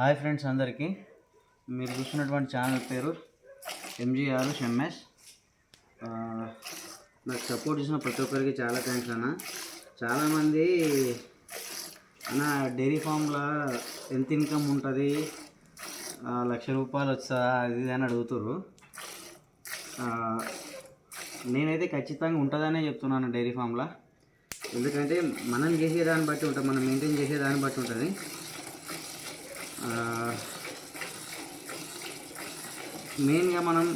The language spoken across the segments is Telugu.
హాయ్ ఫ్రెండ్స్ అందరికీ. మీరు చూస్తున్నటువంటి ఛానల్ పేరు ఎంజీఆర్ ఎంఎస్ నాకు సపోర్ట్ చేసిన ప్రతి ఒక్కరికి చాలా థ్యాంక్స్ అన్న. చాలామంది అన్న డైరీ ఫామ్లో ఎంత ఇన్కమ్ ఉంటుంది? లక్ష రూపాయలు వస్తుందా అది ఇది అని అడుగుతారు నేనైతే ఖచ్చితంగా ఉంటుందనే చెప్తున్నాను డైరీ ఫామ్లో. ఎందుకంటే మనం చేసే దాన్ని బట్టి ఉంటుంది మనం మెయింటైన్ చేసే దాన్ని బట్టి ఉంటుంది. మెయిన్గా మనం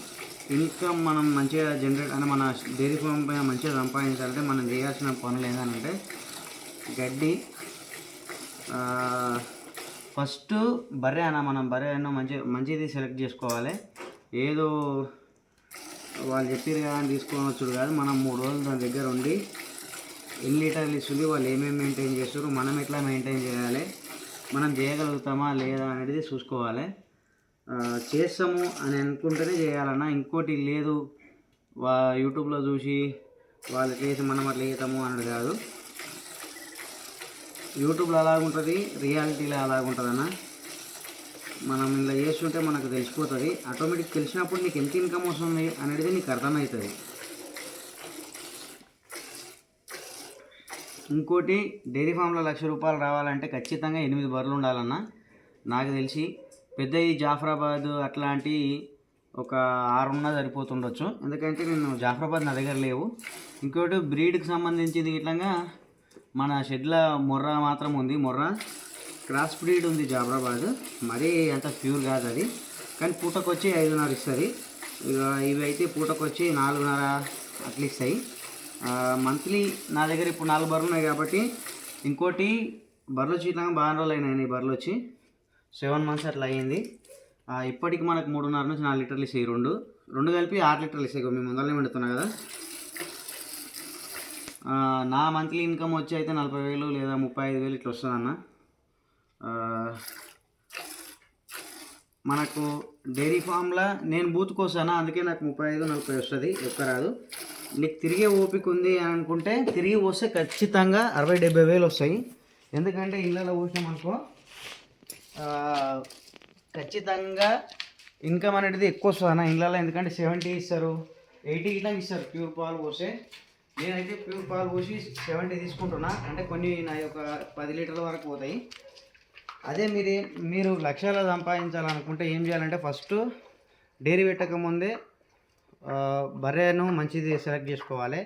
ఇన్కమ్ మనం మంచిగా జనరేట్ అంటే మన డైరీ ఫామ్ పైన మంచిగా సంపాదించాలంటే మనం చేయాల్సిన పనులు ఏంటంటే గడ్డి ఫస్ట్ బర్రె అన్న మనం బర్రె అన్న మంచి మంచిది సెలెక్ట్ చేసుకోవాలి. ఏదో వాళ్ళు చెప్పారు కదా అని తీసుకోవచ్చు కాదు. మనం మూడు రోజులు దాని దగ్గర ఉండి ఎన్ని లీటర్లు ఇస్తుంది వాళ్ళు ఏమేమి మెయింటైన్ చేస్తారు మనం ఎట్లా మెయింటైన్ చేయాలి మనం చేయగలుగుతామా లేదా అనేది చూసుకోవాలి. చేస్తాము అని అనుకుంటేనే చేయాలన్నా ఇంకోటి లేదు. వా యూట్యూబ్లో చూసి వాళ్ళు చేసి మనం అట్లా చేస్తాము అన్నది కాదు. యూట్యూబ్లో అలాగుంటుంది రియాలిటీలో అలాగుంటుందన్నా. మనం ఇలా చేస్తుంటే మనకు తెలిసిపోతుంది. ఆటోమేటిక్ తెలిసినప్పుడు నీకు ఎంత ఇన్కమ్ వస్తుంది అనేది నీకు అర్థమవుతుంది. ఇంకోటి డైరీ ఫామ్లో లక్ష రూపాయలు రావాలంటే ఖచ్చితంగా ఎనిమిది బర్రెలు ఉండాలన్న. నాకు తెలిసి పెద్ద ఈ జాఫరాబాద్ అట్లాంటి ఒక ఆరున్నా సరిపోతుండొచ్చు. ఎందుకంటే నేను జాఫరాబాద్ నా దగ్గర లేవు. ఇంకోటి బ్రీడ్కి సంబంధించింది ఇట్లాగా మన షెడ్ల మొర్ర మాత్రం ఉంది. మొర్ర క్రాస్ బ్రీడ్ ఉంది జాఫరాబాద్. మరీ అంత ప్యూర్ కాదు అది. కానీ పూటకొచ్చి ఐదున్నర ఇస్తుంది. ఇక ఇవి అయితే పూటకొచ్చి నాలుగున్నర అట్లా ఇస్తాయి. మంత్లీ నా దగ్గర ఇప్పుడు నాలుగు బర్రెలు ఉన్నాయి కాబట్టి ఇంకోటి బర్రెలు వచ్చి బాగా రోజులు అయినాయి ఈ బర్రెలు వచ్చి. సెవెన్ మంత్స్ అట్లా అయ్యింది. ఇప్పటికి మనకు మూడున్నర నుంచి నాలుగు లీటర్లు ఇస్తాయి రెండు. రెండు కలిపి ఆరు లీటర్లు ఇస్తాయి మేము ముందరనే పెడుతున్నా కదా. నా మంత్లీ ఇన్కమ్ వచ్చి అయితే నలభై వేలు లేదా ముప్పై ఐదు వేలు ఇట్లా వస్తుంది అన్న. మనకు డైరీ ఫామ్లో నేను బూత్ కోసాను అందుకే నాకు ముప్పై ఐదు నలభై వస్తుంది ఎక్కువ రాదు నీకు తిరిగే ఓపిక ఉంది అని అనుకుంటే తిరిగి పోస్తే ఖచ్చితంగా అరవై డెబ్బై వేలు వస్తాయి. ఎందుకంటే ఇళ్ళలో పోసినాం అనుకో ఖచ్చితంగా ఇన్కమ్ అనేది ఎక్కువ వస్తుంది అన్న ఇళ్ళలో. ఎందుకంటే సెవెంటీ ఇస్తారు ఎయిటీ ఇట్లా ఇస్తారు ప్యూర్ పాలు పోసే నేనైతే ప్యూర్ పాలు పోసి సెవెంటీ తీసుకుంటున్నా. అంటే కొన్ని నా యొక్క పది లీటర్ల వరకు పోతాయి. అదే మీరు మీరు లక్షలు సంపాదించాలనుకుంటే ఏం చేయాలంటే ఫస్ట్ డైరీ పెట్టక ముందే బర్రెను మంచిది సెలెక్ట్ చేసుకోవాలి.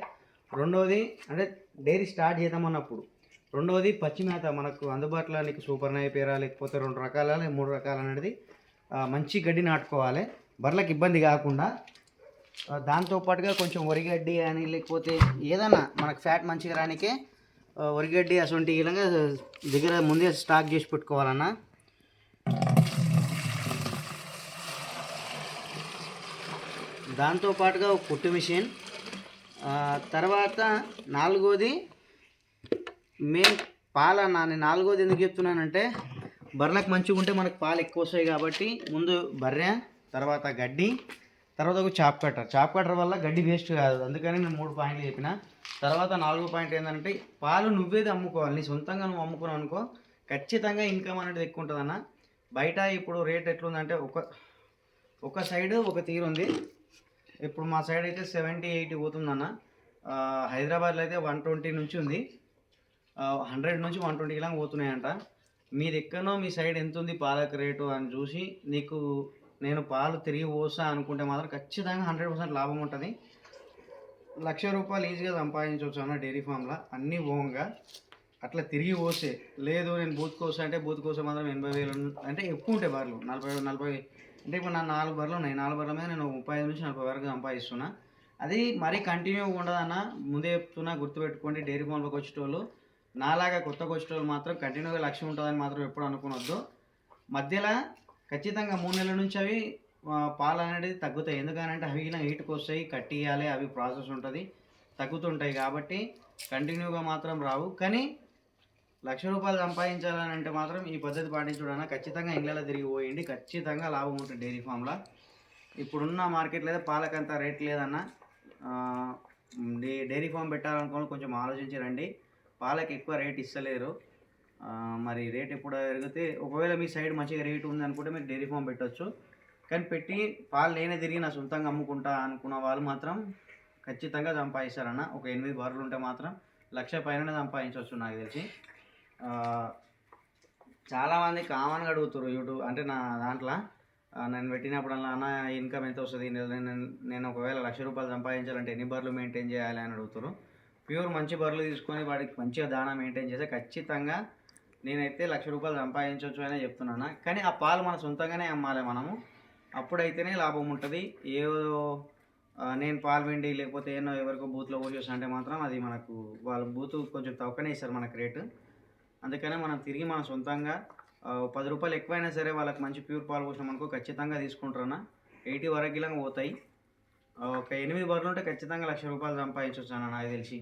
రెండవది అంటే డైరీ స్టార్ట్ చేద్దామన్నప్పుడు రెండవది పచ్చి మేత మనకు అందుబాటులో నీకు సూపర్ నైపేరా లేకపోతే రెండు రకాల మూడు రకాలు అనేది మంచి గడ్డి నాటుకోవాలి. బర్రెలకు ఇబ్బంది కాకుండా దాంతోపాటుగా కొంచెం వరిగడ్డి అని లేకపోతే ఏదైనా మనకు ఫ్యాట్ మంచిగా రానికే వరిగడ్డి అటువంటి ఇలాగా దగ్గర ముందే స్టాక్ చేసి పెట్టుకోవాలన్నా. దాంతోపాటుగా ఒక కుట్టు మిషన్. తర్వాత నాలుగోది మెయిన్ పాల నాని నాలుగోది ఎందుకు చెప్తున్నానంటే బర్రెలకు మంచిగా ఉంటే మనకు పాలు ఎక్కువ వస్తాయి కాబట్టి ముందు బర్రె తర్వాత గడ్డి తర్వాత ఒక చాప్ కట్టర్. చాప్ కట్టర్ వల్ల గడ్డి వేస్ట్ కాదు. అందుకని నేను మూడు పాయింట్లు చెప్పిన. తర్వాత నాలుగో పాయింట్ ఏంటంటే పాలు నువ్వేది అమ్ముకోవాలి. నీ సొంతంగా నువ్వు అమ్ముకున్నావు అనుకో ఖచ్చితంగా ఇన్కమ్ అనేది ఎక్కువ ఉంటుందన్న. బయట ఇప్పుడు రేట్ ఎట్లుందంటే ఒక ఒక సైడ్ ఒక తీరు ఉంది ఇప్పుడు మా సైడ్ అయితే సెవెంటీ ఎయిటీ పోతుంది అన్న హైదరాబాద్లో అయితే వన్ ట్వంటీ నుంచి ఉంది. హండ్రెడ్ నుంచి వన్ ట్వంటీ ఇలా పోతున్నాయంట. మీది ఎక్కడో మీ సైడ్ ఎంత ఉంది పాలకు రేటు అని చూసి నీకు నేను పాలు తిరిగి పోసా అనుకుంటే మాత్రం ఖచ్చితంగా హండ్రెడ్ పర్సెంట్ లాభం ఉంటుంది. లక్ష రూపాయలు ఈజీగా సంపాదించవచ్చు అన్న డైరీ ఫామ్లో అన్నీ ఓంగా అట్లా తిరిగి పోసే లేదు నేను బూత్ కోసం అంటే బూత్ కోసం మాత్రం ఎనభై వేలు అంటే ఎక్కువ ఉంటాయి బార్లు. నలభై నలభై అంటే ఇప్పుడు నా నాలుగు బర్రెలు ఉన్నాయి. నాలుగు బర్రెల మీద నేను ముప్పై ఐదు నుంచి నలభై వరకు సంపాదిస్తున్నా. అది మరీ కంటిన్యూగా ఉండదన్న ముందే చెప్తున్నా గుర్తుపెట్టుకోండి. డైరీ ఫామ్లోకి వచ్చేటోళ్ళు నాలాగా కొత్తగా వచ్చేటోళ్ళు మాత్రం కంటిన్యూగా లక్ష్యం ఉంటుందని మాత్రం ఎప్పుడు అనుకునొద్దు. మధ్యలో ఖచ్చితంగా మూడు నెలల నుంచి అవి పాలు అనేది తగ్గుతాయి. ఎందుకనంటే అవి ఇలా హీట్కి వస్తాయి కట్టియాలి అవి ప్రాసెస్ ఉంటుంది తగ్గుతుంటాయి కాబట్టి కంటిన్యూగా మాత్రం రావు. కానీ లక్ష రూపాయలు సంపాదించాలని అంటే మాత్రం ఈ పద్ధతి పాటించడం ఖచ్చితంగా ఇండ్లలో తిరిగి పోయండి. ఖచ్చితంగా లాభం ఉంటుంది డైరీ ఫామ్లో. ఇప్పుడున్న మార్కెట్లో అయితే పాలకంత రేట్ లేదన్న డే- డైరీ ఫామ్ పెట్టాలనుకోని కొంచెం ఆలోచించి రండి. పాలకు ఎక్కువ రేట్ ఇస్తలేరు. మరి రేట్ ఎప్పుడు పెరిగితే ఒకవేళ మీ సైడ్ మంచిగా రేట్ ఉంది అనుకుంటే మీరు డైరీ ఫామ్ పెట్టవచ్చు కానీ పెట్టి పాలు నేనే తిరిగి నా సొంతంగా అమ్ముకుంటా అనుకున్న వాళ్ళు మాత్రం ఖచ్చితంగా సంపాదిస్తారన్న. ఒక ఎనిమిది బర్రెలు ఉంటే మాత్రం లక్ష పైన సంపాదించవచ్చు నాకు తెలిసి. చాలామంది కామన్గా అడుగుతారు యూట్యూబ్ అంటే నా దాంట్లో. నేను పెట్టినప్పుడల్లా అన్న ఇన్కమ్ ఎంత వస్తుంది? నేను ఒకవేళ లక్ష రూపాయలు సంపాదించాలంటే ఎన్ని బర్రెలు మెయింటైన్ చేయాలి? అని అడుగుతారు ప్యూర్ మంచి బర్రెలు తీసుకొని వాడికి మంచిగా దానా మెయింటైన్ చేస్తే ఖచ్చితంగా నేనైతే లక్ష రూపాయలు సంపాదించవచ్చు అనే చెప్తున్నాను కానీ ఆ పాలు మన సొంతంగానే అమ్మాలి మనము. అప్పుడైతేనే లాభం ఉంటుంది. ఏదో నేను పాలు పిండి లేకపోతే ఏమో ఎవరికో బూత్లో పోసేసి అంటే మాత్రం అది మనకు వాళ్ళ బూత్ కొంచెం తక్కువనే ఇస్తారు మనకు రేటు. అందుకనే మనం తిరిగి మన సొంతంగా పది రూపాయలు ఎక్కువైనా సరే వాళ్ళకి మంచి ప్యూర్ పాలు పోసినాం అనుకో ఖచ్చితంగా తీసుకుంటారన్నా ఎయిటీ వరకు ఇలా పోతాయి. ఒక ఎనిమిది బర్రెలు ఉంటే ఖచ్చితంగా లక్ష రూపాయలు సంపాదించవచ్చు అన్న నాకు తెలిసి.